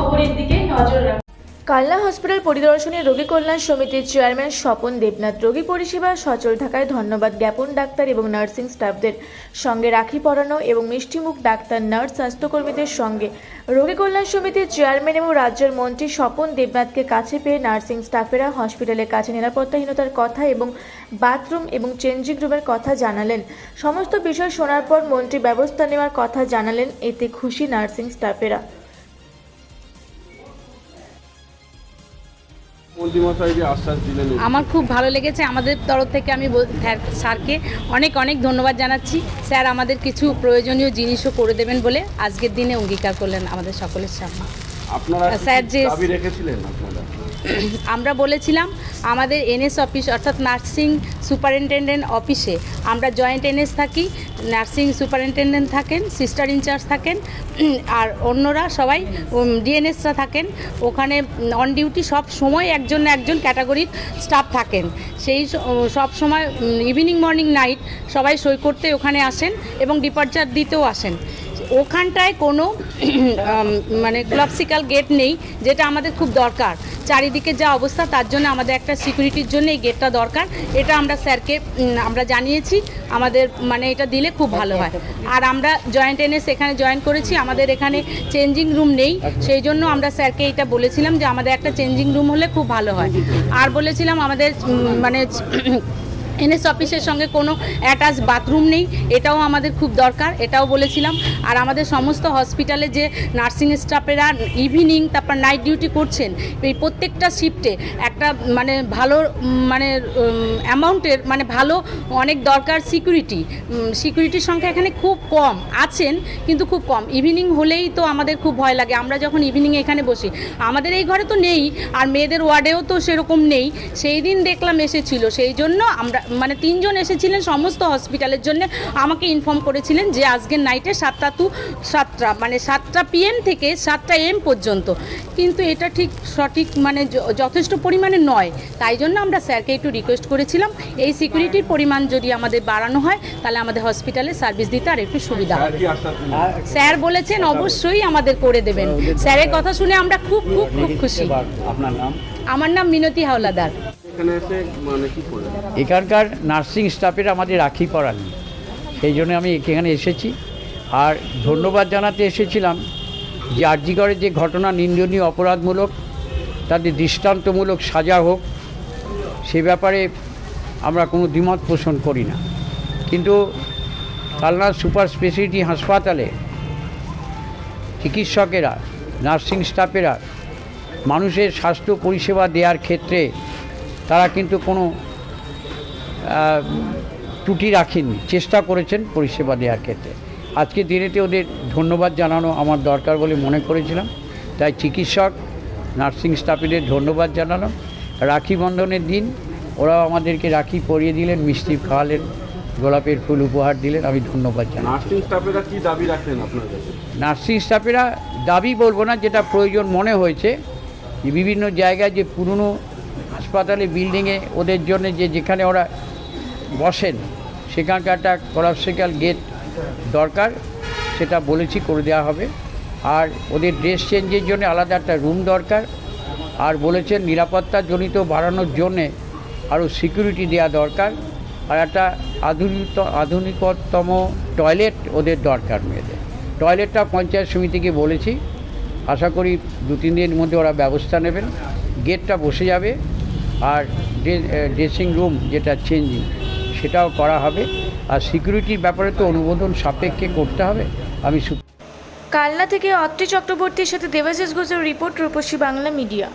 খবরের দিকে নজর রাখুন কালনা হসপিটাল পরিদর্শনে রোগী কল্যাণ সমিতির চেয়ারম্যান স্বপন দেবনাথ রোগী পরিষেবা সচল থাকায় ধন্যবাদ জ্ঞাপন ডাক্তার এবং নার্সিং স্টাফদের। সঙ্গে রাখি পরানো এবং মিষ্টিমুখ ডাক্তার, নার্স, স্বাস্থ্যকর্মীদের সঙ্গে। রোগী কল্যাণ সমিতির চেয়ারম্যান এবং রাজ্যের মন্ত্রী স্বপন দেবনাথকে কাছে পেয়ে নার্সিং স্টাফেরা হসপিটালের কাছে নিরাপত্তাহীনতার কথা এবং বাথরুম এবং চেঞ্জিং রুমের কথা জানালেন। সমস্ত বিষয় শোনার পর মন্ত্রী ব্যবস্থা নেওয়ার কথা জানালেন এতে খুশি নার্সিং স্টাফেরা। আমার খুব ভালো লেগেছে। আমাদের তরফ থেকে আমি স্যার- স্যারকে অনেক অনেক ধন্যবাদ জানাচ্ছি। স্যার আমাদের কিছু প্রয়োজনীয় জিনিসও করে দেবেন বলে আজকের দিনে অঙ্গীকার করলেন আমাদের সকলের সামনে। আপনারা স্যার যে- রেখেছিলেন আপনারা? আমরা বলেছিলাম আমাদের এনএস অফিস অর্থাৎ নার্সিং সুপারিনটেন্ডেন্ট অফিসে আমরা জয়েন্ট এনএস থাকি নার্সিং সুপারিনটেন্ডেন্ট থাকেন সিস্টার ইনচার্জ থাকেন, আর অন্যরা সবাই ডিএনএসরা থাকেন। ওখানে অন ডিউটি সব সময় একজন একজন ক্যাটাগরির স্টাফ থাকেন। সেই সব সময় ইভিনিং মর্নিং নাইট সবাই সই করতে ওখানে আসেন এবং ডিপার্চার দিতেও আসেন। ওখানটায় কোনো মানে ক্লপসিক্যাল গেট নেই, যেটা আমাদের খুব দরকার। চারিদিকে যা অবস্থা, তার জন্য আমাদের একটা সিকিউরিটির জন্য এই গেটটা দরকার। এটা আমরা স্যারকে আমরা জানিয়েছি, আমাদের মানে এটা দিলে খুব ভালো হয়। আর আমরা জয়েন্ট এনএস এখানে জয়েন করেছি, আমাদের এখানে চেঞ্জিং রুম নেই, সেই জন্য আমরা স্যারকে এটা বলেছিলাম যে আমাদের একটা চেঞ্জিং রুম হলে খুব ভালো হয়। আর বলেছিলাম আমাদের মানে এনএস অফিসের সঙ্গে কোনো অ্যাটাচ বাথরুম নেই, এটাও আমাদের খুব দরকার, এটাও বলেছিলাম। আর আমাদের সমস্ত হসপিটালে যে নার্সিং স্টাফেরা ইভিনিং তারপর নাইট ডিউটি করছেন, এই প্রত্যেকটা শিফটে একটা মানে ভালো মানে অ্যামাউন্টের মানে ভালো অনেক দরকার সিকিউরিটি। সিকিউরিটির সংখ্যা এখানে খুব কম, আছেন কিন্তু খুব কম। ইভিনিং হলেই তো আমাদের খুব ভয় লাগে। আমরা যখন ইভিনিং এখানে বসি, আমাদের এই ঘরে তো নেই, আর মেয়েদের ওয়ার্ডেও তো সেরকম নেই। সেই দিন দেখলাম এসেছিল, সেই জন্য আমরা মানে তিনজন এসেছিলেন সমস্ত হসপিটালের জন্য। আমাকে ইনফর্ম করেছিলেন যে আজকের নাইটে সাতটা টু সাতটা মানে সাতটা পিএম থেকে সাতটা এম পর্যন্ত। কিন্তু এটা ঠিক সঠিক মানে যথেষ্ট পরিমাণে নয়। তাই জন্য আমরা স্যারকে একটু রিকোয়েস্ট করেছিলাম এই সিকিউরিটির পরিমাণ যদি আমাদের বাড়ানো হয় তাহলে আমাদের হসপিটালে সার্ভিস দিতে আর একটু সুবিধা স্যার হবে কি আশ্বাস দিলেন? স্যার বলেছেন অবশ্যই আমাদের করে দেবেন। স্যারের কথা শুনে আমরা খুব খুব খুব খুশি। আপনার নাম? আমার নাম মিনতি হাওলাদার। এখানে এসে মানে এখানকার নার্সিং স্টাফের আমাদের রাখি পড়ানি সেই জন্য আমি এখানে এসেছি। আর ধন্যবাদ জানাতে এসেছিলাম যে আর্জিগড়ের যে ঘটনা নিন্দনীয় অপরাধমূলক তাদের দৃষ্টান্তমূলক সাজা হোক, সে ব্যাপারে আমরা কোনো দ্বিমত পোষণ করি না। কিন্তু কালনা সুপার স্পেশালিটি হাসপাতালে চিকিৎসকেরা, নার্সিং স্টাফেরা মানুষের স্বাস্থ্য পরিষেবা দেওয়ার ক্ষেত্রে তারা কিন্তু কোনো ত্রুটি রাখেননি। চেষ্টা করেছেন পরিষেবা দেওয়ার ক্ষেত্রে। আজকে দিনেতে ওদের ধন্যবাদ জানানো আমার দরকার বলে মনে করেছিলাম। তাই চিকিৎসক নার্সিং স্টাফেদের ধন্যবাদ জানালাম। রাখি বন্ধনের দিন ওরাও আমাদেরকে রাখি পরিয়ে দিলেন মিষ্টি খাওয়ালেন গোলাপের ফুল উপহার দিলেন আমি ধন্যবাদ জানাই। নার্সিং স্টাফেরা কি দাবি রাখলেন আপনার কাছে? নার্সিং স্টাফেরা দাবি বলব না যেটা প্রয়োজন মনে হয়েছে যে বিভিন্ন জায়গায় যে পুরনো হাসপাতালে বিল্ডিংয়ে ওদের জন্য যে যেখানে ওরা বসেন সেখানকার একটা কলাপসিক্যাল গেট দরকার সেটা বলেছি করে দেওয়া হবে। আর ওদের ড্রেস চেঞ্জের জন্য আলাদা একটা রুম দরকার। আর বলেছেন নিরাপত্তাজনিত বাড়ানোর জন্যে আরও সিকিউরিটি দেওয়া দরকার। আর একটা আধুনিক আধুনিকতম টয়লেট ওদের দরকার মেয়েদের। টয়লেটটা পঞ্চায়েত সমিতিকে বলেছি। আশা করি দু, তিন দিনের মধ্যে ওরা ব্যবস্থা নেবেন। গেটটা বসে যাবে। আর ড্রেসিং রুম যেটা চেঞ্জিং সেটাও করা হবে। আর সিকিউরিটির ব্যাপারে তো অনুমোদন সাপেক্ষে করতে হবে। আমি কালনা থেকে অত্রি চক্রবর্তীর সাথে দেবাশিস ঘোষের রিপোর্ট রূপসী বাংলা মিডিয়া।